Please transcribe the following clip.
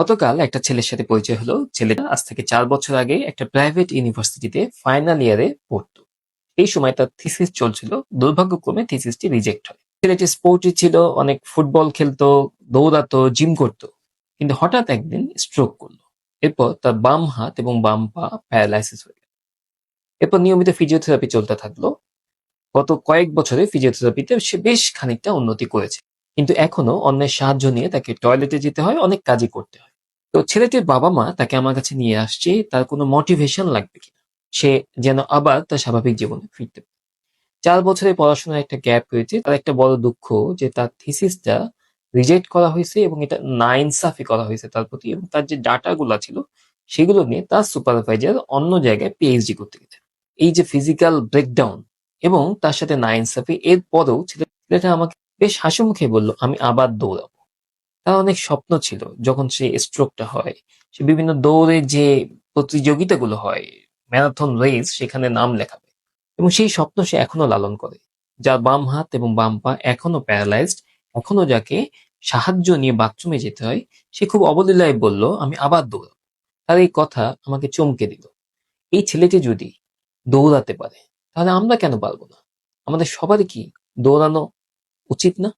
গতকাল একটা ছেলের সাথে পরিচয় হলো। ছেলেটা আজ থেকে চার বছর আগে একটা প্রাইভেট ইউনিভার্সিটিতে ফাইনাল ইয়ারে পড়তো। এই সময় তার থিসিস চলছিল। দুর্ভাগ্যক্রমে থিসিসটি রিজেক্ট হয়। ছেলেটি স্পোর্টি ছিল, অনেক ফুটবল খেলতো, দৌড়াতো জিম করতো। কিন্তু হঠাৎ একদিন স্ট্রোক করল। এরপর তার বাম হাত এবং বাম পা প্যারালাইসিস হয়ে গেল। এরপর নিয়মিত ফিজিওথেরাপি চলতে থাকল। গত কয়েক বছরে ফিজিওথেরাপিতে সে বেশ খানিকটা উন্নতি করেছে। কিন্তু এখনও অন্যের সাহায্য নিয়ে তাকে টয়লেটে যেতে হয়, অনেক কাজই করতে হয়। তো ছেলেটির বাবা মা তাকে আমার কাছে নিয়ে আসছে, তার কোনো মোটিভেশন লাগবে কিনা? সে যেন আবার তার স্বাভাবিক জীবনে ফিরতে পারে। চার বছরের পড়াশোনার একটা গ্যাপ হয়েছে তার একটা বড় দুঃখ যে তার থিসিসটা রিজেক্ট করা হয়েছে এবং এটা নাইনসাফি করা হয়েছে তার প্রতি এবং তার যে ডাটাগুলো ছিল, সেগুলো নিয়ে তার সুপারভাইজার অন্য জায়গায় পিএইচডি করতে গেছে। এই যে ফিজিক্যাল ব্রেকডাউন এবং তার সাথে নাইনসাফি এর পরেও ছেলেটা আমাকে বেশ হাসি মুখে বলল, আমি আবার দৌড়াবো। তার অনেক স্বপ্ন ছিল, যখন সে স্ট্রোকটা হয়। সে বিভিন্ন দৌড়ে যে প্রতিযোগিতাগুলো হয় ম্যারাথন রেস সেখানে নাম লেখাবে। এবং সেই স্বপ্ন সে এখনও লালন করে, যার বাম হাত এবং বাম পা এখনও প্যারালাইজড এখনও যাকে সাহায্য নিয়ে বাথরুমে যেতে হয়, সে খুব অবলীলায় বলল, আমি আবার দৌড়াবো। তার এই কথা আমাকে চমকে দিল। এই ছেলেটি যদি দৌড়াতে পারে, তাহলে আমরা কেন পারব না? আমাদের সবারই কি দৌড়ানো উচিত না।